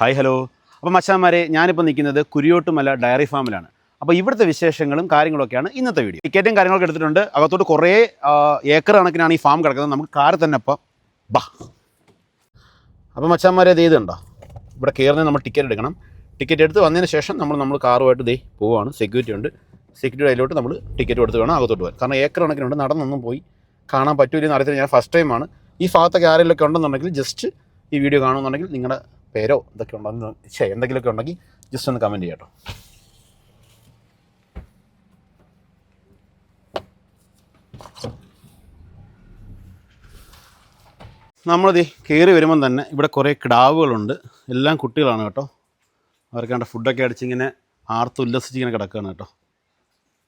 Hi hello. അപ്പോൾ മച്ചാന്മാരെ ഞാനിപ്പോൾ നിൽക്കുന്നത് കുരിയോട്ടുമല ഡയറി ഫാമിലാണ്. അപ്പോൾ ഇവിടുത്തെ വിശേഷങ്ങളും കാര്യങ്ങളൊക്കെയാണ് ഇന്നത്തെ വീഡിയോ. ടിക്കറ്റും കാര്യങ്ങളൊക്കെ എടുത്തിട്ടുണ്ട്. അകത്തോട്ട് കുറേ ഏക്കർ കണക്കിനാണ് ഈ ഫാം കിടക്കുന്നത്. നമുക്ക് കാറ് തന്നെ അപ്പം ബാ. അപ്പോൾ മച്ചാന്മാരെ ഇത് ചെയ്തുണ്ടോ ഇവിടെ കയറുന്നതിന് നമ്മൾ ടിക്കറ്റ് എടുക്കണം. ടിക്കറ്റ് എടുത്ത് വന്നതിന് ശേഷം നമ്മൾ നമ്മൾ കാറുമായിട്ട് ദേ പോവുകയാണ് സെക്യൂരിറ്റി ഉണ്ട്. സെക്യൂരിറ്റി അതിലോട്ട് നമ്മൾ ടിക്കറ്റ് കൊടുത്ത് വേണം അകത്തോട്ട് പോകാൻ കാരണം ഏക്കർ കണക്കിനുണ്ട്. നടന്നൊന്നും പോയി കാണാൻ പറ്റൂലെന്ന് അറിയത്തില്ല. ഞാൻ ഫസ്റ്റ് ടൈമാണ് ഈ ഭാഗത്തൊക്കെ ആരെങ്കിലുമൊക്കെ ഉണ്ടെന്നുണ്ടെങ്കിൽ ജസ്റ്റ് ഈ വീഡിയോ കാണുമെന്നുണ്ടെങ്കിൽ നിങ്ങളുടെ പേരോ ഇതൊക്കെ ഉണ്ടെന്ന് എന്തെങ്കിലുമൊക്കെ ഉണ്ടെങ്കിൽ ജസ്റ്റ് ഒന്ന് കമന്റ് ചെയ്യാട്ടോ. നമ്മളിത് കയറി വരുമ്പം തന്നെ ഇവിടെ കുറേ കിടാവുകളുണ്ട്. എല്ലാം കുട്ടികളാണ് കേട്ടോ. അവർക്ക് കണ്ട ഫുഡൊക്കെ അടിച്ചിങ്ങനെ ആർത്ത് ഉല്ലസിച്ചിങ്ങനെ കിടക്കുകയാണ് കേട്ടോ.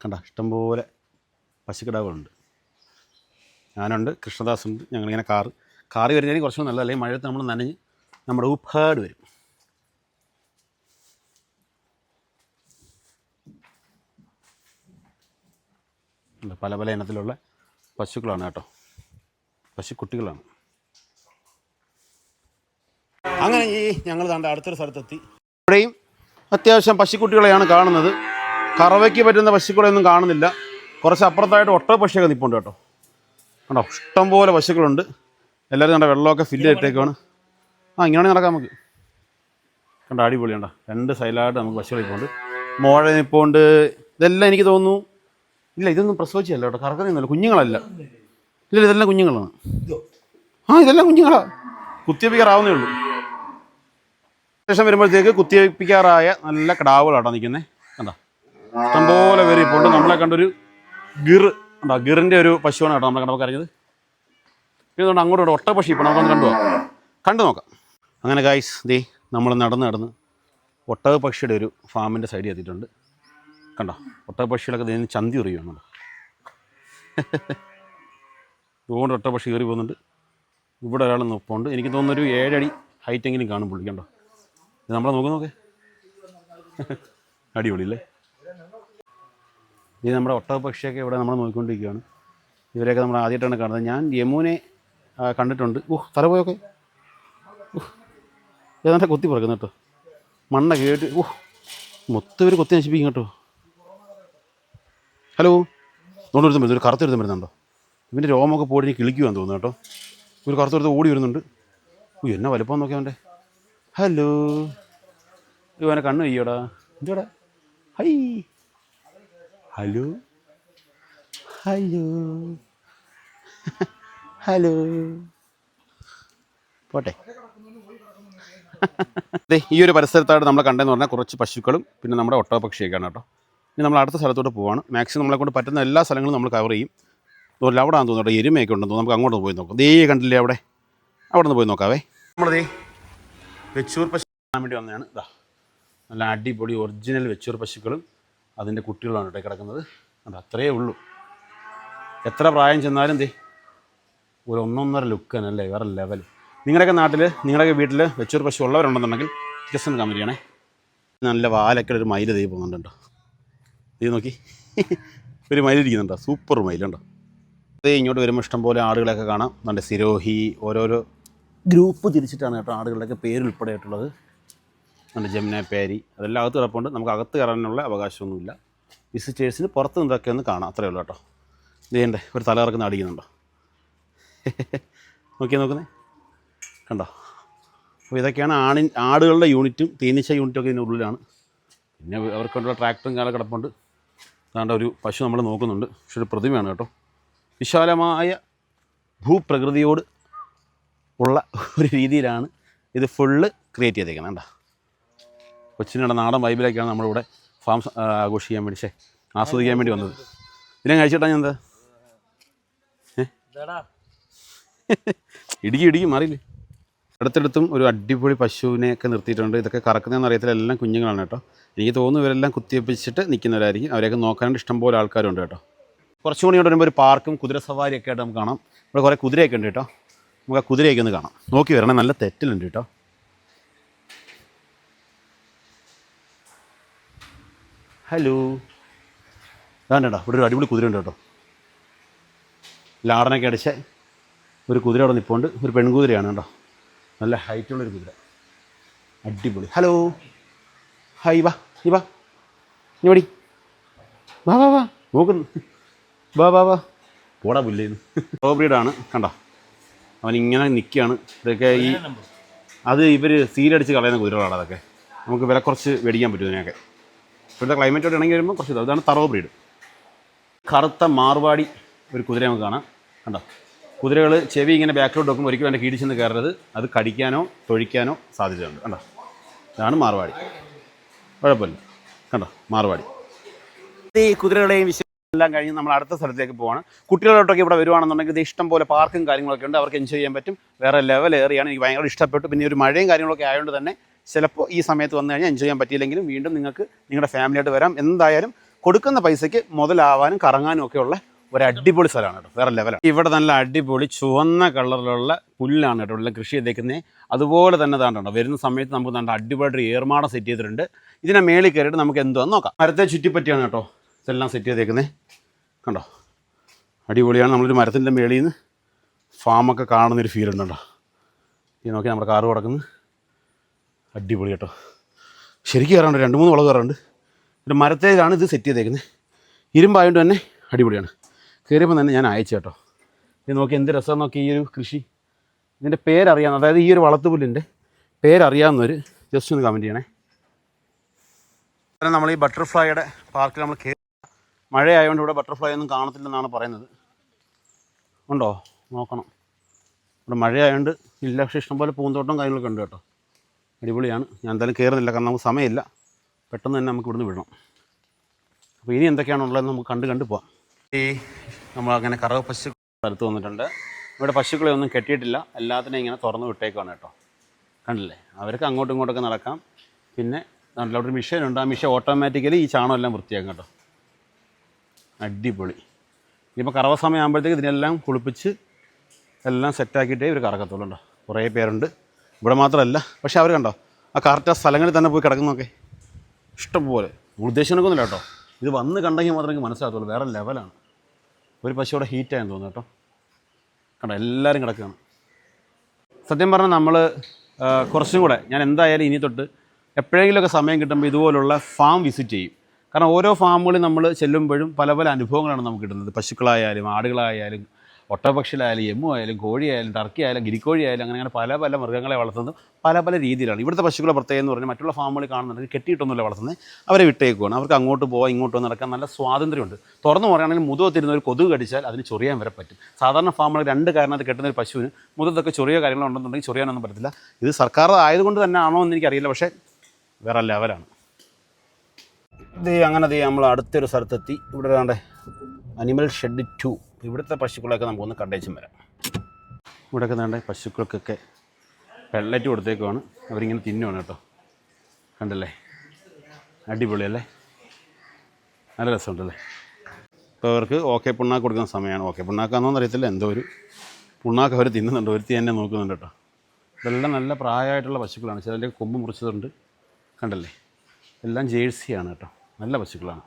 കണ്ട ഇഷ്ടംപോലെ പശുക്കിടാവുകളുണ്ട്. ഞാനുണ്ട് കൃഷ്ണദാസ് ഉണ്ട് ഞങ്ങളിങ്ങനെ കാറ് കാറ് വരുന്നതിന് കുറച്ചുകൂടി നല്ല അല്ലെങ്കിൽ മഴയത്ത് നമ്മൾ നനഞ്ഞ് നമ്മുടെ ഉപ്പാട് വരും. പല പല ഇനത്തിലുള്ള പശുക്കളാണ് കേട്ടോ. പശുക്കുട്ടികളാണ്. അങ്ങനെ ഈ ഞങ്ങൾ താണ്ട അടുത്തൊരു സ്ഥലത്തെത്തി. ഇവിടെയും അത്യാവശ്യം പശുക്കുട്ടികളെയാണ് കാണുന്നത്. കറവയ്ക്ക് പറ്റുന്ന പശുക്കളെയൊന്നും കാണുന്നില്ല. കുറച്ച് അപ്പുറത്തായിട്ട് ഒട്ട പശിയൊക്കെ നിൽപ്പുണ്ട് കേട്ടോ. കണ്ടോ ഇഷ്ടംപോലെ പശുക്കളുണ്ട്. എല്ലാവരും കണ്ട വെള്ളമൊക്കെ ഫില്ല് ചെയ്തിട്ടേക്കാണ് ആ ഇങ്ങനെ നടക്കാം നമുക്ക്. കണ്ട അടിപൊളിയുണ്ടോ രണ്ട് സൈഡിലായിട്ട് നമുക്ക് പശുക്കൾ നിൽപ്പുണ്ട് മോഴ നിൽപ്പുണ്ട് ഇതെല്ലാം എനിക്ക് തോന്നുന്നു. ഇല്ല ഇതൊന്നും പ്രസവിച്ചല്ല കേട്ടോ. കറക്കുന്നൊന്നുമല്ല. കുഞ്ഞുങ്ങളല്ല. ഇല്ല ഇതെല്ലാം കുഞ്ഞുങ്ങളാണ്. ആ ഇതെല്ലാം കുഞ്ഞുങ്ങളാണ് കുത്തിയപ്പിക്കാറാവുന്നേ ഉള്ളൂ. ശേഷം വരുമ്പോഴത്തേക്ക് കുത്തിവെപ്പിക്കാറായ നല്ല കിടാവുകളാട്ടോ നിൽക്കുന്നത് കണ്ടോ? ഇഷ്ടംപോലെ പേര് ഇപ്പോൾ നമ്മളെ കണ്ടൊരു ഗിർ ഉണ്ടോ ഗിറിന്റെ ഒരു പശുവാണ് കേട്ടോ നമ്മളെ കണ്ടപ്പോൾ അറിഞ്ഞത് പിന്നെ അതുകൊണ്ട് അങ്ങോട്ട് ഒട്ട പശു ഇപ്പോൾ നമുക്കൊന്ന് കണ്ടു പോകാം കണ്ടു നോക്കാം. അങ്ങനെ ഗായ്സ് ദേ നമ്മൾ നടന്ന് നടന്ന് ഒട്ടക പക്ഷിയുടെ ഒരു ഫാമിന്റെ സൈഡിൽ എത്തിയിട്ടുണ്ട്. കണ്ടോ? ഒട്ടക പക്ഷികളൊക്കെ ഇതിന് ചന്തി എറിയുകയാണ് അതുകൊണ്ട് ഒട്ട പക്ഷി കയറി പോകുന്നുണ്ട്. ഇവിടെ ഒരാൾ നിൽപ്പുണ്ട് എനിക്ക് തോന്നുന്നൊരു ഏഴടി ഹൈറ്റെങ്കിലും കാണും പുള്ളി കണ്ടോ? ഇത് നമ്മളെ നോക്ക് നോക്കേ. അടിപൊളി അല്ലേ ഇത് നമ്മുടെ ഒട്ടക പക്ഷിയൊക്കെ ഇവിടെ നമ്മൾ നോക്കിക്കൊണ്ടിരിക്കുകയാണ്. ഇവരെയൊക്കെ നമ്മൾ ആദ്യമായിട്ടാണ് കാണുന്നത്. ഞാൻ യമുനെ കണ്ടിട്ടുണ്ട്. ഓഹ് തല പോയൊക്കെ. ഓഹ് ഏതാണ്ട് കൊത്തി പറക്കുന്നു കേട്ടോ? മണ്ണ കേട്ട് ഓഹ് മൊത്തം ഇവർ കൊത്തി നശിപ്പിക്കും കേട്ടോ. ഹലോ? നോണ്ടൊരുത്തം വരുന്നു ഒരു കറുത്തൊരുത്തം വരുന്നുണ്ടോ ഇവന്റെ രോമൊക്കെ പോടി കിളിക്കുവാൻ തോന്നുന്നു കേട്ടോ. ഒരു കറുത്തൊരുത്തം ഓടി വരുന്നുണ്ട്. ഓ എന്നാ വലുപ്പം നോക്കിയാൽ അവന്റെ ഹലോ. ഇവനെ കണ്ണു ചെയ്യോടാ എന്തോടാ? ഹൈ. ഹലോ. ഹലോ. ഹലോ. പോട്ടെ. അതെ ഈ ഒരു പരിസരത്തായിട്ട് നമ്മൾ കണ്ടതെന്ന് പറഞ്ഞാൽ കുറച്ച് പശുക്കളും പിന്നെ നമ്മുടെ ഒട്ടകപക്ഷിയൊക്കെയാണ് കേട്ടോ. ഇനി നമ്മൾ അടുത്ത സ്ഥലത്തോട്ട് പോവാണ്. മാക്സിമം നമ്മളെ കൊണ്ട് പറ്റുന്ന എല്ലാ സ്ഥലങ്ങളും നമ്മൾ കവർ ചെയ്യും. അതുപോലെ അവിടെ ആണെന്ന് തോന്നുന്നു എരുമയൊക്കെ ഉണ്ടെന്ന് തോന്നുന്നു. നമുക്ക് അങ്ങോട്ട് പോയി നോക്കാം. ദേ കണ്ടില്ലേ അവിടെ? അവിടെ നിന്ന് പോയി നോക്കാവേ. നമ്മളതേ വെച്ചൂർ പശു കാണാൻ വേണ്ടി വന്നതാണ്. ഇതാ നല്ല അടിപൊളി ഒറിജിനൽ വെച്ചൂർ പശുക്കളും അതിന്റെ കുട്ടികളാണ് ഇവിടെ കിടക്കുന്നത്. അത് അത്രയേ ഉള്ളൂ. എത്ര പ്രായം ചെന്നാലും ദേ ഒരു ഒന്നൊന്നര ലുക്ക് തന്നെ അല്ലേ? വേറെ ലെവൽ നിങ്ങളുടെയൊക്കെ നാട്ടിൽ നിങ്ങളുടെയൊക്കെ വീട്ടിൽ വെച്ചൂർ പശു ഉള്ളവരുണ്ടെന്നുണ്ടെങ്കിൽ ജസ്റ്റ് ഒന്ന് കമ്പനിയാണേ നല്ല വാലൊക്കെ ഒരു മയിൽ തീ പോകുന്നുണ്ടോ? ഇത് നോക്കി. ഒരു മയിലിരിക്കുന്നുണ്ടോ സൂപ്പർ മയിലുണ്ടോ? അതേ ഇങ്ങോട്ട് വരുമ്പോൾ ഇഷ്ടംപോലെ ആടുകളെയൊക്കെ കാണാം. നല്ല സിരോഹി ഓരോരോ ഗ്രൂപ്പ് തിരിച്ചിട്ടാണ് കേട്ടോ ആടുകളുടെയൊക്കെ പേര് ഉൾപ്പെടെയായിട്ടുള്ളത് നമ്മുടെ ജമുന പേരി അതെല്ലാം അകത്ത് കിടപ്പുണ്ട്. നമുക്ക് അകത്ത് കയറാനുള്ള അവകാശമൊന്നുമില്ല. വിസിറ്റേഴ്സിന് പുറത്ത് നിന്നൊക്കെ ഒന്ന് കാണാം. അത്രയേ ഉള്ളൂ കേട്ടോ. ചെയ്യണ്ടേ ഒരു തലകറക്കുന്ന അടിക്കുന്നുണ്ടോ? നോക്കിയാൽ നോക്കുന്നേ? കണ്ടോ? അപ്പോൾ ഇതൊക്കെയാണ് ആണിൻ ആടുകളുടെ യൂണിറ്റും തീനിച്ച യൂണിറ്റും ഒക്കെ ഇതിന്റെ ഉള്ളിലാണ്. പിന്നെ അവർക്കുള്ള ട്രാക്ടറും കാലം കിടപ്പുണ്ട്. അതാണ്ട് ഒരു പശു നമ്മൾ നോക്കുന്നുണ്ട്. പക്ഷെ ഒരു പ്രതിമയാണ് കേട്ടോ. വിശാലമായ ഭൂപ്രകൃതിയോട് ഉള്ള ഒരു രീതിയിലാണ് ഇത് ഫുള്ള് ക്രിയേറ്റ് ചെയ്തേക്കുന്നത് കണ്ടോ? കൊച്ചിനുള്ള നാടൻ വൈബിലേക്കാണ് നമ്മളിവിടെ ഫാം ആഘോഷിക്കാൻ വേണ്ടി പക്ഷേ ആസ്വദിക്കാൻ വേണ്ടി വന്നത്. ഇതിനെ കഴിച്ചിട്ടാ ഞാൻ എന്താ? ഇടുക്കി ഇടുക്കി മാറിയില്ലേ? അടുത്തടുത്തും ഒരു അടിപൊളി പശുവിനെയൊക്കെ നിർത്തിയിട്ടുണ്ട്. ഇതൊക്കെ കറക്കുന്നതെന്ന് അറിയത്തില്ല. എല്ലാം കുഞ്ഞുങ്ങളാണ് കേട്ടോ. എനിക്ക് തോന്നുന്നു ഇവരെല്ലാം കുത്തിയപ്പിച്ചിട്ട് നിൽക്കുന്നവരായിരിക്കും. അവരെയൊക്കെ നോക്കാനായിട്ട് ഇഷ്ടംപോലെ ആൾക്കാരുണ്ട് കേട്ടോ. കുറച്ചും കൂടി വരുമ്പോൾ ഒരു പാർക്കും കുതിര സവാരിയൊക്കെ ആയിട്ട് നമുക്ക് കാണാം. ഇവിടെ കുറേ കുതിരയൊക്കെ ഉണ്ട് കേട്ടോ. നമുക്ക് ആ കുതിരയൊക്കെ ഒന്ന് കാണാം. നോക്കി വരണേ നല്ല തെറ്റലുണ്ട് കേട്ടോ. ഹലോ. വേണ്ടടാ ഇവിടെ ഒരു അടിപൊളി കുതിര ഉണ്ട് കേട്ടോ. ലാടനൊക്കെ അടിച്ച ഒരു കുതിര അവിടെ നിൽപ്പുണ്ട് ഒരു പെൺകുതിരയാണ് കേട്ടോ. നല്ല ഹൈറ്റുള്ളൊരു കുതിര. അടിപൊളി. ഹലോ. ഹായ് വാ ഈ വാ. ഇവിടെ വടി. വാ വാ വാ. നോക്കുന്നു വാ വാ വാ. പോടാ പുല്ലേന്ന് ബ്രീഡാണ് കണ്ടോ? അവൻ ഇങ്ങനെ നിൽക്കുകയാണ് ഇതൊക്കെ ഈ അത് ഇവർ സീലടിച്ച് കളയുന്ന കുതിരകളാണ് അതൊക്കെ. നമുക്ക് വില കുറച്ച് മേടിക്കാൻ പറ്റും ഇതിനൊക്കെ ഇപ്പോഴത്തെ ക്ലൈമറ്റോട് ഇണങ്ങി വരുമ്പോൾ കുറച്ച്. ഇതാണ് തറവ് ബ്രീഡ് കറുത്ത മാർവാടി ഒരു കുതിര നമുക്ക് കാണാം. കണ്ടോ? കുതിരകൾ ചെവി ഇങ്ങനെ ബാക്കിലോട്ട് വെക്കുമ്പോൾ ഒരിക്കലും എന്റെ കീടിച്ചെന്ന് ചെന്ന് കയറരുത്. അത് കടിക്കാനോ തൊഴിക്കാനോ സാധ്യതയുണ്ട്. കണ്ടോ? ഇതാണ് മാർവാടി. കുഴപ്പമില്ല. കണ്ടോ? മാർവാടി. ഈ കുതിരകളെയും എല്ലാം കഴിഞ്ഞ് നമ്മൾ അടുത്ത സ്ഥലത്തേക്ക് പോവാണ്. കുട്ടികളോട്ടൊക്കെ ഇവിടെ വരുവാണെന്നുണ്ടെങ്കിൽ ഇത് ഇഷ്ടം പോലെ പാർക്കും കാര്യങ്ങളൊക്കെ ഉണ്ട്. അവർക്ക് എൻജോയ് ചെയ്യാൻ പറ്റും. വേറെ ലെവൽ ഏറിയാണ്. എനിക്ക് ഭയങ്കര ഇഷ്ടപ്പെട്ടു. പിന്നെ ഒരു മഴയും കാര്യങ്ങളൊക്കെ ആയതുകൊണ്ട് തന്നെ ചിലപ്പോൾ ഈ സമയത്ത് വന്നു കഴിഞ്ഞാൽ എൻജോയ് ചെയ്യാൻ പറ്റിയില്ലെങ്കിലും വീണ്ടും നിങ്ങൾക്ക് നിങ്ങളുടെ ഫാമിലിയായിട്ട് വരാം. എന്തായാലും കൊടുക്കുന്ന പൈസയ്ക്ക് മുതലാവാനും കറങ്ങാനും ഒക്കെയുള്ള ഒരു അടിപൊളി സ്ഥലമാണ് കേട്ടോ. വേറെ ലെവലാണ് ഇവിടെ നല്ല അടിപൊളി ചുവന്ന കളറിലുള്ള പുല്ലാണ് കേട്ടോ ഉള്ള കൃഷി ചെയ്തേക്കുന്നത് അതുപോലെ തന്നെ താണ്ടോ വരുന്ന സമയത്ത് നമുക്ക് നല്ല അടിപൊളി ഏർമാടം സെറ്റ് ചെയ്തിട്ടുണ്ട്. ഇതിനെ മേളിൽ കയറിയിട്ട് നമുക്ക് എന്തുവാന്ന് നോക്കാം. മരത്തെ ചുറ്റിപ്പറ്റിയാണ് കേട്ടോ. ഇതെല്ലാം സെറ്റ് ചെയ്തേക്കുന്നത് കണ്ടോ? അടിപൊളിയാണ്. നമ്മളൊരു മരത്തിന്റെ മേളിൽ നിന്ന് ഫാമൊക്കെ കാണുന്നൊരു ഫീൽ ഉണ്ട് ഈ നോക്കി നമ്മുടെ കാറ് കിടക്കുന്നു. അടിപൊളി കേട്ടോ. ശരിക്കും കയറാണ്ട് രണ്ട് മൂന്ന് വളം കയറാണ്ട് ഒരു മരത്തേലാണ് ഇത് സെറ്റ് ചെയ്തേക്കുന്നത് ഇരുമ്പായതുകൊണ്ട് തന്നെ അടിപൊളിയാണ്. കയറിയപ്പോൾ തന്നെ ഞാൻ അയച്ചു കേട്ടോ. ഇത് നോക്കി എന്ത് രസം നോക്കി ഈ ഒരു കൃഷി. ഇതിന്റെ പേരറിയാവുന്ന അതായത് ഈ ഒരു വളർത്തുപുല്ലിന്റെ പേരറിയാവുന്നവർ ജസ്റ്റ് ഒന്ന് കമന്റ് ചെയ്യണേ. നമ്മൾ ഈ ബട്ടർഫ്ലൈയുടെ പാർക്കിൽ നമ്മൾ മഴയായതുകൊണ്ട് ഇവിടെ ബട്ടർഫ്ലൈ ഒന്നും കാണത്തില്ലെന്നാണ് പറയുന്നത്. ഉണ്ടോ? നോക്കണം. ഇവിടെ മഴയായതുകൊണ്ട് ഇല്ല. പക്ഷേ ഇഷ്ടംപോലെ പൂന്തോട്ടം കാര്യങ്ങളൊക്കെ ഉണ്ട് കേട്ടോ. അടിപൊളിയാണ്. ഞാൻ എന്തായാലും കയറുന്നില്ല കാരണം നമുക്ക് സമയമില്ല. പെട്ടെന്ന് തന്നെ നമുക്ക് ഇവിടുന്ന് വിടണം. അപ്പോൾ ഇനി എന്തൊക്കെയാണ് എന്തൊക്കെയാണുള്ളതെന്ന് നമുക്ക് കണ്ട് കണ്ടു പോവാം. ഈ നമ്മൾ അങ്ങനെ കറവ് പശു സ്ഥലത്ത് വന്നിട്ടുണ്ട്. ഇവിടെ പശുക്കളെ ഒന്നും കെട്ടിയിട്ടില്ല. എല്ലാത്തിനെയും ഇങ്ങനെ തുറന്ന് വിട്ടേക്കാണ് കേട്ടോ. കണ്ടില്ലേ? അവർക്ക് അങ്ങോട്ടും ഇങ്ങോട്ടൊക്കെ നടക്കാം. പിന്നെ നല്ല ഒരു മിഷൻ ഉണ്ട്. ആ മിഷീൻ ഓട്ടോമാറ്റിക്കലി ഈ ചാണമെല്ലാം വൃത്തിയാക്കും കേട്ടോ. അടിപൊളി. ഇനിയിപ്പോൾ കറവ സമയം ആകുമ്പോഴത്തേക്ക് ഇതിനെല്ലാം കുളിപ്പിച്ച് എല്ലാം സെറ്റാക്കിയിട്ടേ ഇവർ കറക്കത്തുള്ളൂ കേട്ടോ കുറേ പേരുണ്ട്. ഇവിടെ മാത്രമല്ല പക്ഷേ അവർ കണ്ടോ? ആ കറക്റ്റ് ആ സ്ഥലങ്ങളിൽ തന്നെ പോയി കിടക്കുന്നൊക്കെ ഇഷ്ടംപോലെ. ഉദ്ദേശിക്കണക്കൊന്നുമില്ല കേട്ടോ ഇത് വന്ന് കണ്ടെങ്കിൽ മാത്രമേ എനിക്ക് മനസ്സിലാകത്തുള്ളൂ. വേറെ ലെവലാണ് ഒരു പശുവിടെ ഹീറ്റായെന്ന് തോന്നുന്നു കേട്ടോ കണ്ടോ? എല്ലാവരും കിടക്കുകയാണ്. സത്യം പറഞ്ഞാൽ നമ്മൾ കുറച്ചും കൂടെ ഞാൻ എന്തായാലും ഇനി തൊട്ട് എപ്പോഴെങ്കിലുമൊക്കെ സമയം കിട്ടുമ്പോൾ ഇതുപോലുള്ള ഫാം വിസിറ്റ് ചെയ്യും. കാരണം ഓരോ ഫാമുകളിൽ നമ്മൾ ചെല്ലുമ്പോഴും പല പല അനുഭവങ്ങളാണ് നമുക്ക് കിട്ടുന്നത്. പശുക്കളായാലും ആടുകളായാലും ഒട്ടപക്ഷികളായാലും എമ്മു ആയാലും കോഴിയായാലും ടർക്കി ആയാലും ഗിരിക്കോഴി ആയാലും അങ്ങനെ അങ്ങനെ പല പല മൃഗങ്ങളെ വളർത്തുന്നത് പല പല രീതിയിലാണ്. ഇവിടുത്തെ പശുക്കളെ പ്രത്യേകം എന്ന് പറഞ്ഞാൽ മറ്റുള്ള ഫാമുകളിൽ കാണുന്നുണ്ടെങ്കിൽ കെട്ടിയിട്ടൊന്നുമില്ല വളർത്തുന്നത്. അവരെ വിട്ടേക്കുവാണ്. അവർക്ക് അങ്ങോട്ട് പോകാം ഇങ്ങോട്ട് നടക്കാൻ നല്ല സ്വാതന്ത്ര്യമുണ്ട്. തുറന്നു പറയുകയാണെങ്കിൽ മുതുകത്തിരുന്ന ഒരു കൊതുക് കടിച്ചാൽ അതിന് ചൊറിയാൻ വരെ പറ്റും. സാധാരണ ഫാമുകളിൽ രണ്ട് കാരണത്തിൽ കെട്ടുന്ന ഒരു പശുവിന്. മുതത്തൊക്കെ കാര്യങ്ങളോ കാര്യങ്ങളുണ്ടെന്നുണ്ടെങ്കിൽ ചൊറിയാനൊന്നും പറ്റത്തില്ല. ഇത് സർക്കാർ ആയതുകൊണ്ട് തന്നെ ആണോ എന്ന് എനിക്കറിയില്ല. പക്ഷേ വേറെ ലെവലാണ്. ഇത് അങ്ങനെ ദേ നമ്മൾ അടുത്തൊരു സ്ഥലത്തെത്തി. ഇവിടെ വേണ്ടേ അനിമൽ ഷെഡ് ടു ഇവിടുത്തെ പശുക്കളൊക്കെ നമുക്കൊന്ന് കണ്ടേച്ചും വരാം. ഇവിടെയൊക്കെ വേണ്ട പശുക്കൾക്കൊക്കെ പെള്ളറ്റ് കൊടുത്തേക്കുവാണ്. അവരിങ്ങനെ തിന്നുവാണ് കേട്ടോ. കണ്ടല്ലേ? അടിപൊളിയല്ലേ നല്ല രസമുണ്ടല്ലേ? ഇപ്പോൾ അവർക്ക് ഓക്കെ പുണ്ണാക്ക് കൊടുക്കുന്ന സമയമാണ്. ഓക്കെ പുണ്ണാക്കാന്നോന്ന് അറിയത്തില്ല. എന്തോ ഒരു പുണ്ണാക്ക് അവർ തിന്നുന്നുണ്ട്. ഒരുത്തി തന്നെ നോക്കുന്നുണ്ട് കേട്ടോ. ഇതെല്ലാം നല്ല പ്രായമായിട്ടുള്ള പശുക്കളാണ്. ചിലതിന്റെ കൊമ്പ് മുറിച്ചതുണ്ട്. കണ്ടല്ലേ? എല്ലാം ജേഴ്സിയാണ് കേട്ടോ. നല്ല പശുക്കളാണ്.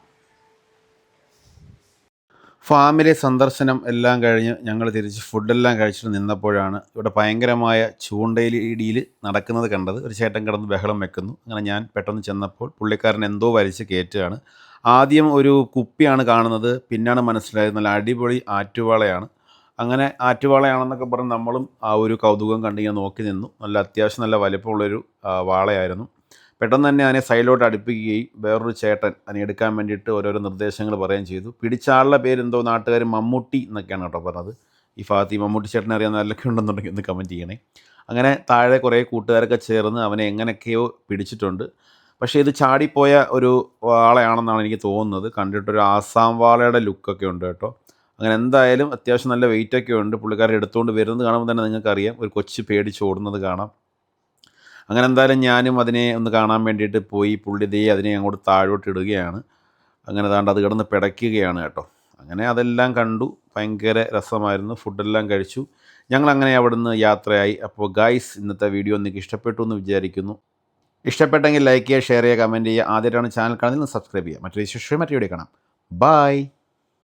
ഫാമിലെ സന്ദർശനം എല്ലാം കഴിഞ്ഞ് ഞങ്ങൾ തിരിച്ച് ഫുഡെല്ലാം കഴിച്ചിട്ട് നിന്നപ്പോഴാണ് ഇവിടെ ഭയങ്കരമായ ചൂണ്ടയിലിടിയിൽ നടക്കുന്നത് കണ്ടത്. ഒരു ചേട്ടൻ കിടന്ന് ബഹളം വെക്കുന്നു. അങ്ങനെ ഞാൻ പെട്ടെന്ന് ചെന്നപ്പോൾ പുള്ളിക്കാരൻ എന്തോ വലിച്ച് കയറ്റുകയാണ്. ആദ്യം ഒരു കുപ്പിയാണ് കാണുന്നത്. പിന്നാണ് മനസ്സിലായത് നല്ല അടിപൊളി ആറ്റുവാളയാണ്. അങ്ങനെ ആറ്റുവാളയാണെന്നൊക്കെ പറഞ്ഞ് നമ്മളും ആ ഒരു കൗതുകം കണ്ടിങ്ങനെ നോക്കി നിന്നു. നല്ല അത്യാവശ്യം നല്ല വലിപ്പമുള്ളൊരു വാളയായിരുന്നു. പെട്ടെന്ന് തന്നെ അതിനെ സൈഡിലോട്ട് അടുപ്പിക്കുകയും വേറൊരു ചേട്ടൻ അതിനെ എടുക്കാൻ വേണ്ടിയിട്ട് ഓരോരോ നിർദ്ദേശങ്ങൾ പറയുകയും ചെയ്തു. പിടിച്ച ആളുടെ പേരെന്തോ നാട്ടുകാർ മമ്മൂട്ടി എന്നൊക്കെയാണ് കേട്ടോ പറഞ്ഞത്. ഈ ഭാഗത്ത് ഈ മമ്മൂട്ടി ചേട്ടനെ അറിയാൻ നല്ലൊക്കെ ഉണ്ടെന്നുണ്ടെങ്കിൽ ഒന്ന് കമന്റ് ചെയ്യണേ. അങ്ങനെ താഴെ കുറേ കൂട്ടുകാരൊക്കെ ചേർന്ന് അവനെ എങ്ങനെയൊക്കെയോ പിടിച്ചിട്ടുണ്ട്. പക്ഷേ ഇത് ചാടിപ്പോയ ഒരു വാളയാണെന്നാണ് എനിക്ക് തോന്നുന്നത്. കണ്ടിട്ടൊരു ആസാം വാളയുടെ ലുക്കൊക്കെ ഉണ്ട് കേട്ടോ. അങ്ങനെ എന്തായാലും അത്യാവശ്യം നല്ല വെയിറ്റൊക്കെ ഉണ്ട്. പുള്ളിക്കാരെ എടുത്തുകൊണ്ട് വരുന്നത് കാണുമ്പോൾ തന്നെ നിങ്ങൾക്കറിയാം. ഒരു കൊച്ചു പേടിച്ച് ഓടുന്നത് കാണാം. അങ്ങനെ എന്തായാലും ഞാനും അതിനെ ഒന്ന് കാണാൻ വേണ്ടിയിട്ട് പോയി പുള്ളി ദേ അതിനെ അങ്ങോട്ട് താഴോട്ട് ഇടുകയാണ്. അങ്ങനെ താണ്ട് അത് കിടന്ന് പിടയ്ക്കുകയാണ് കേട്ടോ. അങ്ങനെ അതെല്ലാം കണ്ടു. ഭയങ്കര രസമായിരുന്നു. ഫുഡെല്ലാം കഴിച്ചു. ഞങ്ങൾ അങ്ങനെ അവിടുന്ന് യാത്രയായി. അപ്പോൾ ഗായ്സ് ഇന്നത്തെ വീഡിയോ നിങ്ങൾക്ക് ഇഷ്ടപ്പെട്ടു എന്ന് വിചാരിക്കുന്നു. ഇഷ്ടപ്പെട്ടെങ്കിൽ ലൈക്ക് ചെയ്യുക ഷെയർ ചെയ്യുക കമന്റ് ചെയ്യുക. ആദ്യമായിട്ടാണ് ചാനൽ കാണുന്നത് സബ്സ്ക്രൈബ് ചെയ്യുക. മറ്റൊരു വിശേഷം മറ്റൊരു വീഡിയോ കാണാം. ബായ്